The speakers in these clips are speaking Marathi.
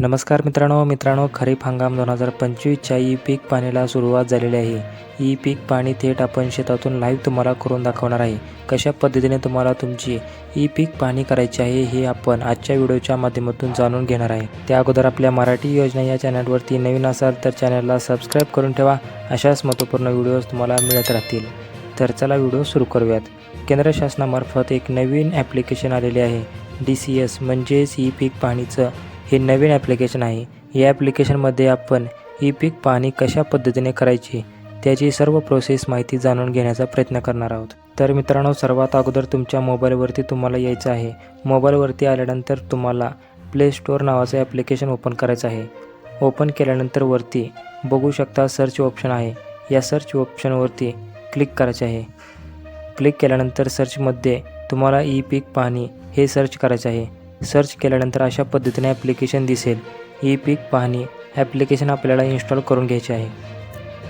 नमस्कार मित्रांनो मित्रांनो खरीप हंगाम दोन हजार पंचवीसच्या ई पीक पाणीला सुरुवात झालेली आहे. ई पीक पाणी थेट आपण शेतातून लाईव्ह तुम्हाला करून दाखवणार आहे. कशा पद्धतीने तुम्हाला तुमची ई पीक पाणी करायची आहे हे आपण आजच्या व्हिडिओच्या माध्यमातून जाणून घेणार आहे. त्या अगोदर आपल्या मराठी योजना या चॅनलवरती नवीन असाल तर चॅनलला सबस्क्राईब करून ठेवा. अशाच महत्त्वपूर्ण व्हिडिओज तुम्हाला मिळत राहतील. तर चला व्हिडिओ सुरू करूयात. केंद्र शासनामार्फत एक नवीन ॲप्लिकेशन आलेले आहे. डी सी एस म्हणजेच ई पीक पाणीचं हे नवीन ॲप्लिकेशन आहे. या ॲप्लिकेशनमध्ये आपण ई पीक पाणी कशा पद्धतीने करायची त्याची सर्व प्रोसेस माहिती जाणून घेण्याचा प्रयत्न करणार आहोत. तर मित्रांनो सर्वात अगोदर तुमच्या मोबाईलवरती तुम्हाला यायचं आहे. मोबाईलवरती आल्यानंतर तुम्हाला प्ले स्टोअर नावाचं ॲप्लिकेशन ओपन करायचं आहे. ओपन केल्यानंतर वरती बघू शकता सर्च ऑप्शन आहे. या सर्च ऑप्शनवरती क्लिक करायचे आहे. क्लिक केल्यानंतर सर्चमध्ये तुम्हाला ई पीक पाणी हे सर्च करायचं आहे. सर्च केल्यानंतर अशा पद्धतीने ॲप्लिकेशन दिसेल. ई पीक पाहणी ॲप्लिकेशन आपल्याला इन्स्टॉल करून घ्यायचे आहे.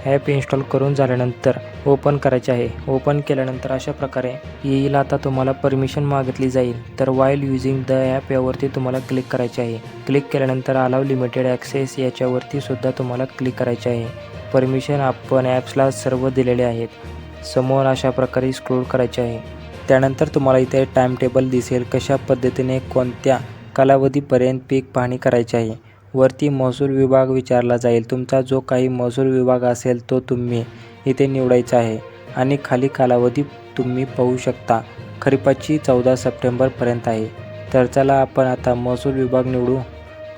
ॲप इन्स्टॉल करून झाल्यानंतर ओपन करायचे आहे. ओपन केल्यानंतर अशा प्रकारे येईल. आता तुम्हाला परमिशन मागितली जाईल. तर वाईल युझिंग द ॲप यावरती तुम्हाला क्लिक करायचे आहे. क्लिक केल्यानंतर अलाव लिमिटेड ॲक्सेस याच्यावरती सुद्धा तुम्हाला क्लिक करायचे आहे. परमिशन आपण ॲप्सला सर्व दिलेले आहेत. समोर अशा प्रकारे स्क्रोल करायचे आहे. त्यानंतर तुम्हाला इथे टाईम टेबल दिसेल कशा पद्धतीने कोणत्या कालावधीपर्यंत पीक पाहणी करायची आहे. वरती महसूल विभाग विचारला जाईल. तुमचा जो काही महसूल विभाग असेल तो तुम्ही इथे निवडायचा आहे आणि खाली कालावधी तुम्ही पाहू शकता. खरीपाची चौदा सप्टेंबरपर्यंत आहे. तर चला आपण आता महसूल विभाग निवडू.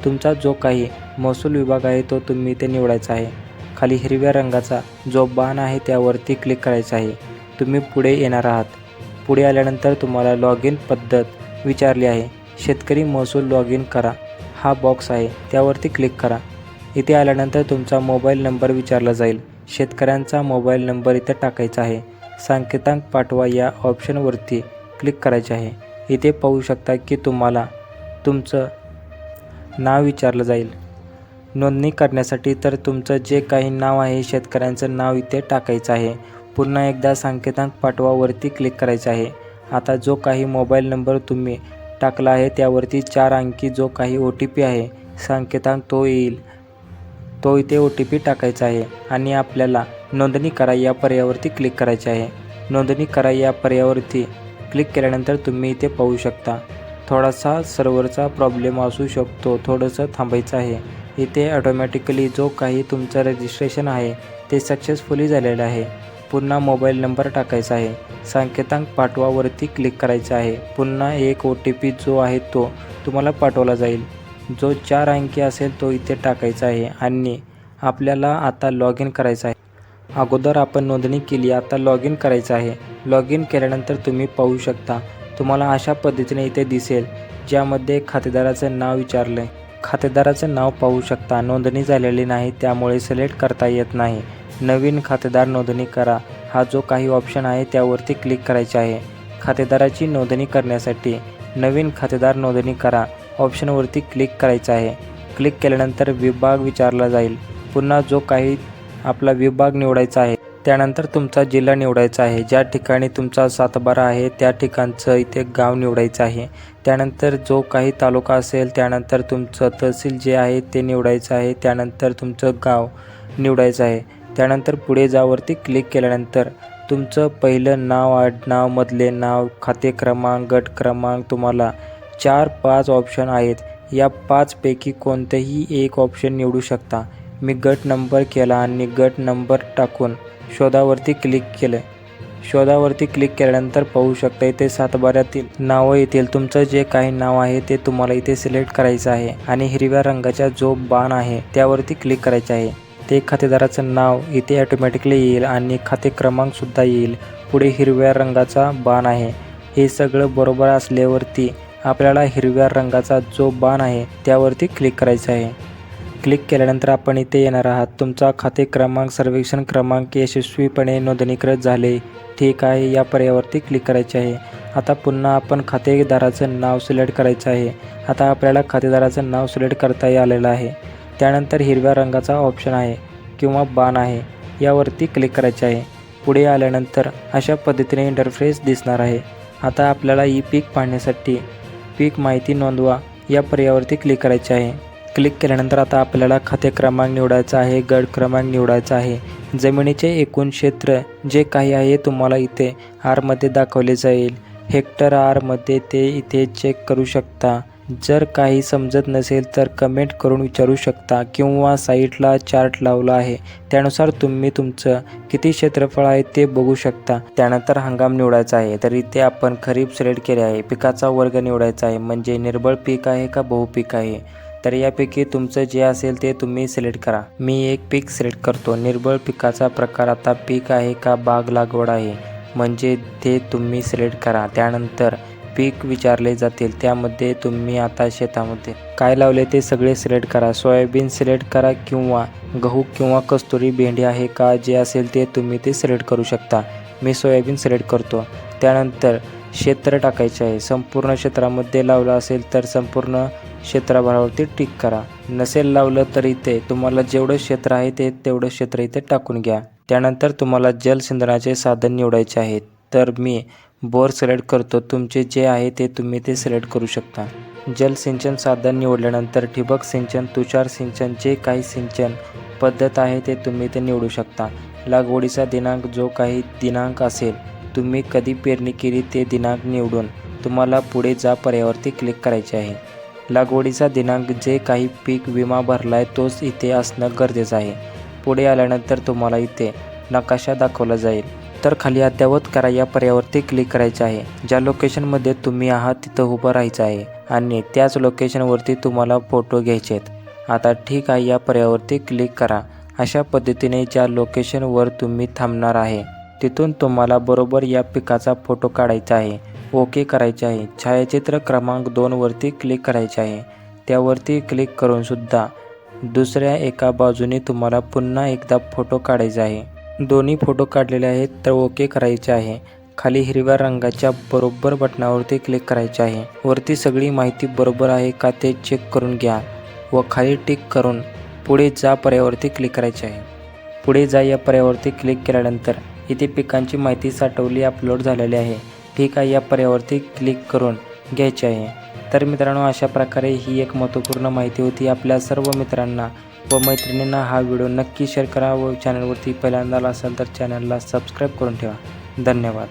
तुमचा जो काही महसूल विभाग आहे तो तुम्ही इथे निवडायचा आहे. खाली हिरव्या रंगाचा जो बाण आहे त्यावरती क्लिक करायचा आहे. तुम्ही पुढे येणार आहात. पुढे आल्यानंतर तुम्हाला लॉग इन पद्धत विचारली आहे. शेतकरी महसूल लॉग इन करा. हा बॉक्स आहे. त्यावरती क्लिक करा. इथे आल्यानंतर तुमचा मोबाईल नंबर विचारला जाईल. शेतकऱ्यांचा मोबाईल नंबर इथे टाकायचा आहे. सांकेतांक पाठवा या ऑप्शनवरती क्लिक करायचे आहे. इथे पाहू शकता की तुम्हाला तुमचं नाव विचारलं जाईल. नोंदणी करण्यासाठी तर तुमचं जे काही नाव आहे शेतकऱ्यांचं नाव इथे टाकायचं आहे. पुन्हा एकदा सांकेतांक पाठवावरती क्लिक करायचं आहे. आता जो काही मोबाईल नंबर तुम्ही टाकला आहे त्यावरती चार अंकी जो काही ओ टी पी आहे सांकेतांक तो येईल. तो इथे ओ टी पी टाकायचा आहे आणि आपल्याला नोंदणी करा या पर्यावरती क्लिक करायचे आहे. नोंदणी करा या पर्यावरती क्लिक केल्यानंतर तुम्ही इथे पाहू शकता. थोडासा सर्व्हरचा प्रॉब्लेम असू शकतो थोडंसं थांबायचं आहे. इथे ऑटोमॅटिकली जो काही तुमचं रजिस्ट्रेशन आहे ते सक्सेसफुली झालेलं आहे. पुन्हा मोबाईल नंबर टाकायचा आहे. सांकेतांक पाठवावरती क्लिक करायचं आहे. पुन्हा एक ओ टी पी जो आहे तो तुम्हाला पाठवला जाईल. जो चार अंकी असेल तो इथे टाकायचा आहे आणि आपल्याला आता लॉग इन करायचं आहे. अगोदर आपण नोंदणी केली आता लॉग इन करायचं आहे. लॉग इन केल्यानंतर तुम्ही पाहू शकता तुम्हाला अशा पद्धतीने इथे दिसेल ज्यामध्ये खातेदाराचं नाव विचारलं आहे खातेदाराचं नाव पाहू शकता नोंदणी झालेली नाही त्यामुळे सिलेक्ट करता येत नाही. नवीन खातेदार नोंदणी करा. हा जो काही ऑप्शन आहे त्यावरती क्लिक करायचे आहे. खातेदाराची नोंदणी करण्यासाठी नवीन खातेदार नोंदणी करा. ऑप्शनवरती क्लिक करायचं आहे. क्लिक केल्यानंतर विभाग विचारला जाईल. पुन्हा जो काही आपला विभाग निवडायचा आहे त्यानंतर तुमचा जिल्हा निवडायचा आहे. ज्या ठिकाणी तुमचा सातबारा आहे त्या ठिकाणचं इथे गाव निवडायचं आहे. त्यानंतर जो काही तालुका असेल त्यानंतर तुमचं तहसील जे आहे ते निवडायचं आहे. त्यानंतर तुमचं गाव निवडायचं आहे. त्यानंतर पुढे जावरती क्लिक केल्यानंतर तुमचं पहिलं नाव आडनाव मधले नाव खाते क्रमांक गट क्रमांक तुम्हाला चार पाच ऑप्शन आहेत. या पाचपैकी कोणतेही एक ऑप्शन निवडू शकता. मी गट नंबर केला आणि गट नंबर टाकून शोधावरती क्लिक केलं. शोधावरती क्लिक केल्यानंतर पाहू शकता इथे सातबाऱ्यातील नावं येतील. तुमचं जे काही नाव आहे ते तुम्हाला इथे सिलेक्ट करायचं आहे आणि हिरव्या रंगाचा जो बाण आहे त्यावरती क्लिक करायचं आहे. ते खातेदाराचं नाव इथे ऑटोमॅटिकली येईल आणि खाते क्रमांकसुद्धा येईल. पुढे हिरव्या रंगाचा बाण आहे. हे सगळं बरोबर असल्यावरती आपल्याला हिरव्या रंगाचा जो बाण आहे त्यावरती क्लिक करायचं आहे. क्लिक केल्यानंतर आपण इथे येणार आहात. तुमचा खाते क्रमांक सर्वेक्षण क्रमांक यशस्वीपणे नोंदणीकृत झाले. ठीक आहे या पर्यावरती क्लिक करायचे आहे. आता पुन्हा आपण खातेदाराचं नाव सिलेक्ट करायचं आहे. आता आपल्याला खातेदाराचं नाव सिलेक्ट करता आलेलं आहे. त्यानंतर हिरव्या रंगाचा ऑप्शन आहे किंवा बाण आहे यावरती क्लिक करायचे आहे. पुढे आल्यानंतर अशा पद्धतीने इंटरफेस दिसणार आहे. आता आपल्याला ई पीक पाहण्यासाठी पीक माहिती नोंदवा या पर्यावरती क्लिक करायचे आहे. क्लिक केल्यानंतर आता आपल्याला खाते क्रमांक निवडायचा आहे गड क्रमांक निवडायचा आहे. जमिनीचे एकूण क्षेत्र जे काही आहे तुम्हाला इथे आरमध्ये दाखवले जाईल. हेक्टर आरमध्ये ते इथे चेक करू शकता. जर काही समजत नसेल तर कमेंट करून विचारू शकता किंवा साईटला चार्ट लावला आहे. त्यानुसार तुम्ही तुमचं किती क्षेत्रफळ आहे ते बघू शकता. त्यानंतर हंगाम निवडायचा आहे. तर इथे आपण खरीप सिलेक्ट केले आहे. पिकाचा वर्ग निवडायचा आहे. म्हणजे निर्बळ पीक आहे का बहुपीक आहे? तर यापैकी तुमचं जे असेल ते तुम्ही सिलेक्ट करा. मी एक पीक सिलेक्ट करतो. निर्बळ पिकाचा प्रकार आता पीक आहे का बाग लागवड आहे? म्हणजे ते तुम्ही सिलेक्ट करा. त्यानंतर पीक विचारले जातील त्यामध्ये तुम्ही आता शेतामध्ये काय लावले ते सगळे सिलेक्ट करा. सोयाबीन सिलेक्ट करा किंवा गहू किंवा कस्तुरी भेंडी आहे का जे असेल ते तुम्ही ते सिलेक्ट करू शकता. मी सोयाबीन सिलेक्ट करतो. त्यानंतर क्षेत्र टाकायचे आहे. संपूर्ण क्षेत्रामध्ये लावलं असेल तर संपूर्ण क्षेत्राभरावरती टिक करा. नसेल लावलं तर इथे तुम्हाला जेवढं क्षेत्र आहे ते तेवढं क्षेत्र इथे टाकून घ्या. त्यानंतर तुम्हाला जलसिंधनाचे साधन निवडायचे आहे. तर मी बोर सिलेक्ट करतो तुमचे जे आहे ते तुम्ही ते सिलेक्ट करू शकता. जलसिंचन साधन निवडल्यानंतर ठिबक सिंचन तुषार सिंचन जे काही सिंचन पद्धत आहे ते तुम्ही ते निवडू शकता. लागवडीचा दिनांक जो काही दिनांक असेल तुम्ही कधी पेरणी केली ते दिनांक निवडून तुम्हाला पुढे जा पर्यावरती क्लिक करायचे आहे. लागवडीचा दिनांक जे काही पीक विमा भरला आहे तोच इथे असणं गरजेचं आहे. पुढे आल्यानंतर तुम्हाला इथे नकाशा दाखवला जाईल. तर खाली अद्ययावत करा या पर्यावरती क्लिक करायचे आहे. ज्या लोकेशनमध्ये तुम्ही आहात तिथं उभं राहायचं आहे. आणि त्याच लोकेशनवरती तुम्हाला फोटो घ्यायचे आहेत. आता ठीक आहे या पर्यावरती क्लिक करा. अशा पद्धतीने ज्या लोकेशनवर तुम्ही थांबणार आहे तिथून तुम्हाला बरोबर या पिकाचा फोटो काढायचा आहे. ओके करायचे आहे. छायाचित्र क्रमांक दोनवरती क्लिक करायचे आहे. त्यावरती क्लिक करूनसुद्धा दुसऱ्या एका बाजूने तुम्हाला पुन्हा एकदा फोटो काढायचा आहे. दोन्ही फोटो काढलेले आहेत तर ओके करायचे आहे. खाली हिरव्या रंगाच्या बरोबर बटनावरती क्लिक करायचे आहे. वरती सगळी माहिती बरोबर आहे का ते चेक करून घ्या व खाली टिक करून पुढे जा पर्यावरती क्लिक करायचे आहे. पुढे जा या पर्यावरती क्लिक केल्यानंतर इथे पिकांची माहिती साठवली अपलोड झालेली आहे. ठीक आहे या पर्यावरती क्लिक करून घ्यायचे आहे. तर मित्रांनो अशा प्रकारे ही एक महत्त्वपूर्ण माहिती होती. आपल्या सर्व मित्रांना व मैत्रिणींना हा व्हिडिओ नक्की शेअर करा व चॅनलवरती पहिल्यांदा आला असाल तर चॅनलला सबस्क्राईब करून ठेवा. धन्यवाद.